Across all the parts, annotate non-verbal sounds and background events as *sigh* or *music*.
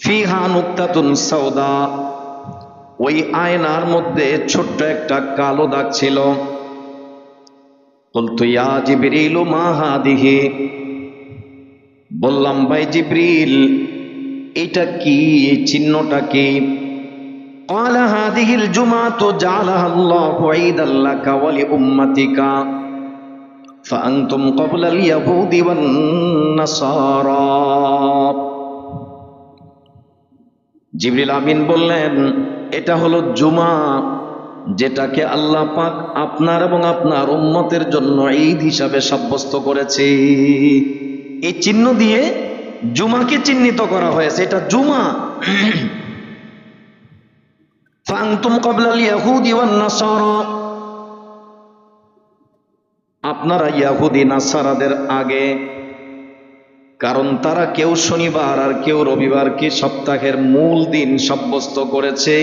ফিহা নুক্তাতুন সৌদা ওই আয়নার মধ্যে ছোট্ট একটা কালো দাগ ছিল বলতো ইয়া জিবরিল মা হাদিহি বললাম ভাই জিবরিল এটা কি এই চিহ্নটা কি قال هذه الجمعة جعلها الله عيدا لك ولأمتك فأنتم قبل اليهود والنصارى জিবরিল আমিন বললেন, এটা হলো জুমা, যেটাকে আল্লাহ পাক আপনার এবং আপনার উম্মতের জন্য ঈদ হিসাবে সাব্যস্ত করেছে। এই চিহ্ন দিয়ে জুমাকে চিহ্নিত করা হয়েছে। এটা জুমা। *clears throat* ফাংতুম কবলাল ইয়াহুদি ওয়ান নাসারা। আপনারা ইয়াহুদি, নাসারাদের আগে কারণ তারা কেউ শনিবার আর কেউ রবিবারকে সপ্তাহের মূল দিন সাব্যস্ত করেছে?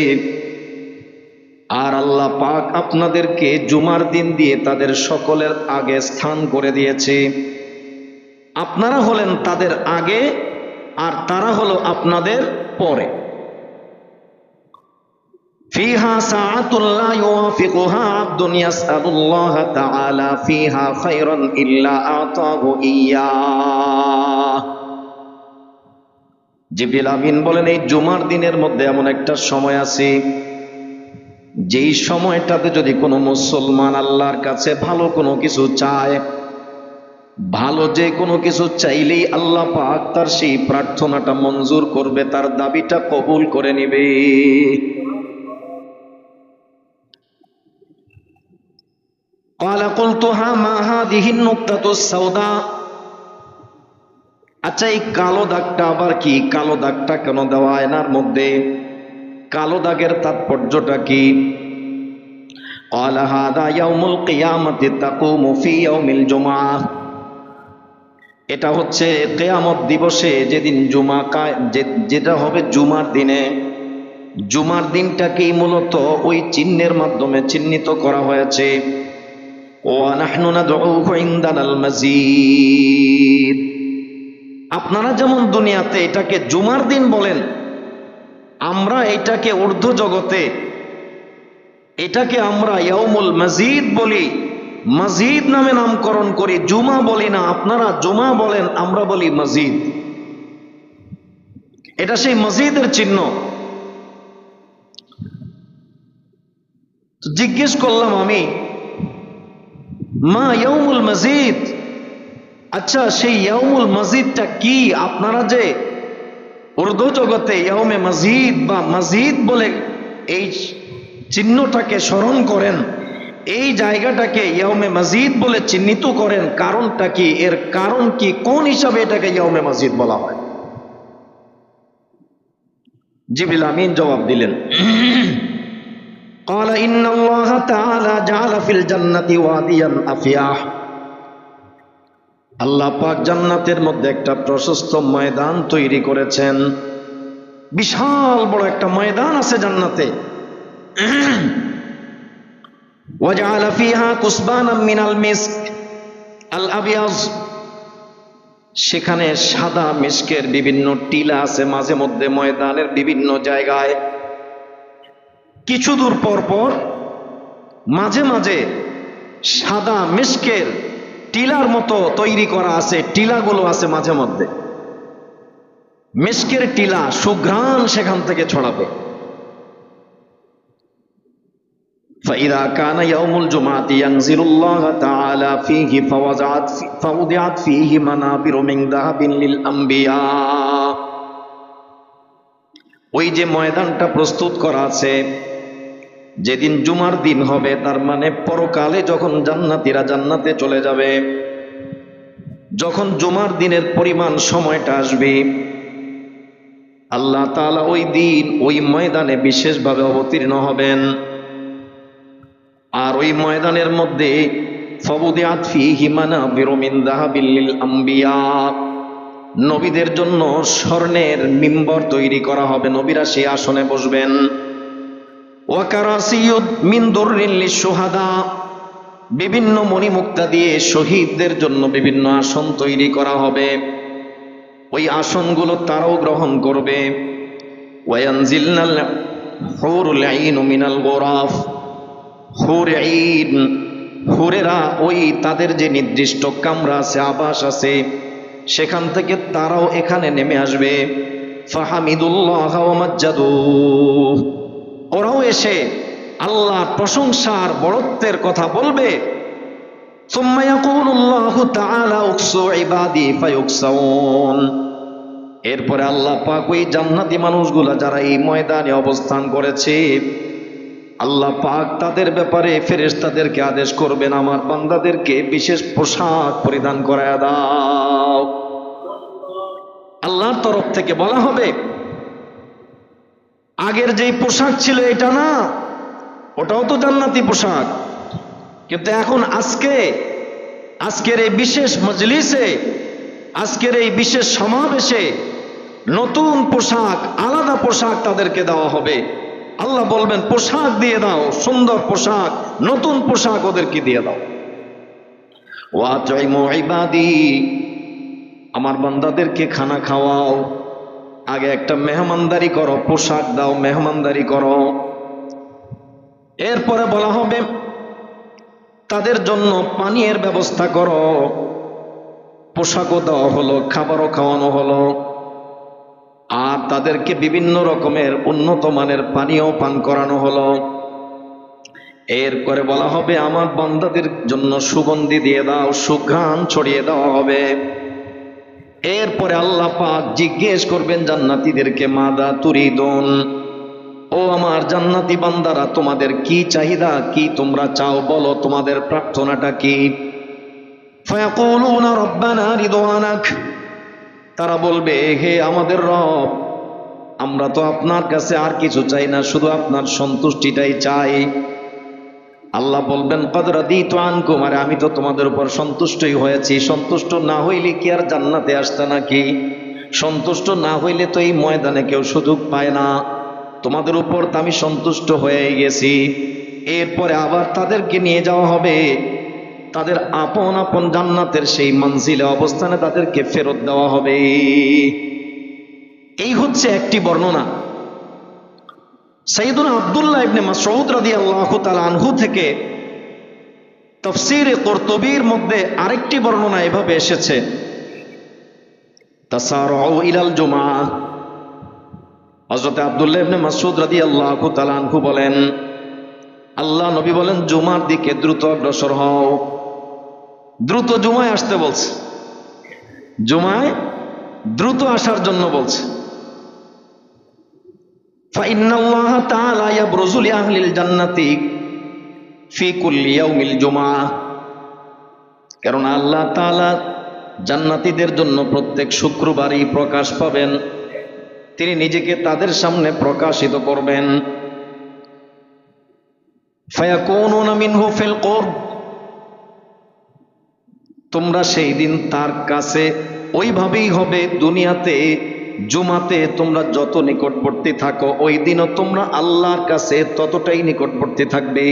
আর আল্লাহ পাক আপনাদেরকে জুমার দিন দিয়ে তাদের সকলের আগে স্থান করে দিয়েছে। আপনারা হলেন তাদের আগে, আর তারা হলো আপনাদের পরে। فيها ساعة لا يوافقها عبد يسأل الله تعالى فيها خيرا إلا أعطاه إياه জিবরিল আমিন বলেন এই জুমার দিনের মধ্যে এমন একটা সময় আছে যেই সময়টাতে যদি কোনো মুসলমান আল্লাহর কাছে ভালো কোনো কিছু চায় ভালো যে কোনো কিছু চাইলেই আল্লাহ পাক তার সেই প্রার্থনাটা মঞ্জুর করবে তার দাবিটা কবুল করে নিবে قال قلت ها ما هذه النقطة السوداء আচ্ছা এই কালো দাগটা আবার কি কালো দাগটা কেন দেওয়া আয়নার মধ্যে কালো দাগের তাৎপর্যটা কি قال هذا يوم القيامة تقوم في يوم الجمعة এটা হচ্ছে কেয়ামত দিবসে যেদিন জুমা কায়- যে- যেটা হবে জুমার দিনে জুমার দিনটাকেই মূলত ওই চিহ্নের মাধ্যমে চিহ্নিত করা হয়েছে ونحن ندعوه عندنا المزيد আপনারা যেমন দুনিয়াতে এটাকে জুমার দিন বলেন আমরা এটাকে ঊর্ধ্ব জগতে এটাকে আমরা ইয়াউমুল মজিদ বলি মজিদ নামে নামকরণ করি জুমা বলি না আপনারা জুমা বলেন আমরা বলি মজিদ এটা সেই মসজিদের চিহ্ন তো জিজ্ঞেস করলাম আমি মা ইয়াউমুল মসজিদ আচ্ছা সেই ইয়াউমুল মসজিদটা কি? আপনারা যে উর্দু জগতে ইয়াউমে মসজিদ বা মসজিদ বলে এই চিহ্নটাকে স্মরণ করেন, এই জায়গাটাকে ইয়াউমে মসজিদ বলে চিহ্নিত করেন, কারণটা কি? এর কারণ কি? কোন হিসাবে এটাকে ইয়াউমে মসজিদ বলা হয়? জিবরিল আমিন জবাব দিলেন। قال إن الله تعالى جعل في الجنة واديا أفياح আল্লাহ পাক জান্নাতের মধ্যে একটা প্রশস্ত ময়দান তৈরি করেছেন বিশাল বড় একটা ময়দান আছে জান্নাতে وجعل فيها كسبانا من المسك الأبيض সেখানে সাদা মিস্কের বিভিন্ন টিলা আছে মাঝে মধ্যে ময়দানের বিভিন্ন জায়গায় কিছু দূর পর পর মাঝে মাঝে সাদা মিস্কের টিলার মতো তৈরি করা আছে টিলাগুলো আছে মাঝে মধ্যে মিস্কের টিলা সুঘ্রাণ সেখান থেকে ছড়াবে فإذا كان يوم الجمعة ينزل الله تعالى فيه فوضعت فوضعت فيه منابر من ذهب للأنبياء ওই যে ময়দানটা প্রস্তুত করা আছে যেদিন জুমার দিন হবে, তার মানে পরকালে যখন জান্নাতীরা জান্নাতে চলে যাবে, যখন জুমার দিনের পরিমাণ সময়টা আসবে, আল্লাহ তালা ওই দিন ওই ময়দানে বিশেষভাবে অবতীর্ণ হবেন। আর ওই ময়দানের মধ্যে, ফবুদিয়াত ফিহি মানাবিরু মিন যাহাবিল লিল আম্বিয়া, নবীদের জন্য স্বর্ণের মিম্বর তৈরি করা হবে। নবীরা সেই আসনে বসবেন। বিভিন্ন মণিমুক্তা দিয়ে শহীদদের জন্য বিভিন্ন আসন তৈরি করা হবে। ওই আসনগুলো তারাও গ্রহণ করবে। হুরেরা ওই তাদের যে নির্দিষ্ট কামরা আছে, আবাস আছে, সেখান থেকে তারাও এখানে নেমে আসবে। ফাহামিদুল্লাহ ওরাও এসে আল্লাহর প্রশংসার বড়ত্বের কথা বলবে। এরপরে আল্লাহ পাক ওই জান্নাতি মানুষগুলা যারা এই ময়দানে অবস্থান করেছে, আল্লাহ পাক তাদের ব্যাপারে ফেরেস তাদেরকে আদেশ করবেন, আমার বান্দাদেরকে বিশেষ পোশাক পরিধান করায় দাও। আল্লাহর তরফ থেকে বলা হবে আগের যেই পোশাক ছিল এটা না, ওটাও তো জান্নাতি পোশাক। কিন্তু এখন আজকে, আজকের এই বিশেষ মজলিসে, আজকের এই বিশেষ সমাবেশে নতুন পোশাক, আলাদা পোশাক তাদেরকে দেওয়া হবে। আল্লাহ বলবেন, পোশাক দিয়ে দাও, সুন্দর পোশাক, নতুন পোশাক ওদেরকে দিয়ে দাও। ওয়াতাইমু ইবাদি, আমার বান্দাদেরকে খানা খাওয়াও। আগে একটা মেহমানদারি করো, পোশাক দাও, মেহমানদারি করো। এরপরে বলা হবে, তাদের জন্য পানীয়ের ব্যবস্থা করো। পোশাকও দেওয়া হলো, খাবারও খাওয়ানো হলো। আর তাদেরকে বিভিন্ন রকমের উন্নত মানের পানীয় পান করানো হলো। এরপরে বলা হবে, আমার বান্দাদের জন্য সুগন্ধি দিয়ে দাও, সুঘ্রাণ ছড়িয়ে দেওয়া হবে। এরপরে আল্লাহ পাক জিজ্ঞেস করবেন জান্নাতীদেরকে, মাদা তুরিদন? ও আমার জান্নাতি বান্দারা, তোমাদের কি চাহিদা? কি তোমরা চাও বলো? তোমাদের প্রার্থনাটা কি? তারা বলবে, হে আমাদের রব, আমরা তো আপনার কাছে আর কিছু চাই না, শুধু আপনার সন্তুষ্টিটাই চাই। আল্লাহ বলবেন কদরা দি তো আনকুম, আরে আমি তো তোমাদের উপর সন্তুষ্টই হয়েছি। সন্তুষ্ট না হইলে কি আর জান্নাতে আসতে নাকি? সন্তুষ্ট না হইলে তো এই ময়দানে কেউ সুযোগ পায় না। তোমাদের উপর তো আমি সন্তুষ্ট হয়ে গেছি। এরপরে আবার তাদেরকে নিয়ে যাওয়া হবে। তাদের আপন আপন জান্নাতের সেই মঞ্জিলে অবস্থানে তাদেরকে ফেরত দেওয়া হবে। এই হচ্ছে একটি বর্ণনা। সাইদুল আবদুল্লাহ ইবনে মাসউদ রাদিয়াল্লাহু তাআলা আনহু থেকে তফসিরে কর্তবীর মধ্যে আরেকটি বর্ণনা এভাবে এসেছে। তাসারউ ইলাল জুমা হযরত আব্দুল্লাহ ইবনে মাসউদ রাদিয়াল্লাহু তাআলা আনহু বলেন, আল্লাহ নবী বলেন, জুমার দিকে দ্রুত অগ্রসর হও। দ্রুত জুমায় আসতে বলছে। জুমায় দ্রুত আসার জন্য বলছে। ফাইন্নাল্লাহ আল্লাহ তাআলা জান্নাতীদের জন্য প্রত্যেক শুক্রবারই প্রকাশ পাবেন। তিনি নিজেকে তাদের সামনে প্রকাশিত করবেন। তোমরা সেই দিন তার কাছে ওইভাবেই হবে দুনিয়াতে জুমাতে তোমরা যত নিকটবর্তী থাকো ওই দিনও তোমরা আল্লাহর কাছে ততটাই নিকটবর্তী থাকবে।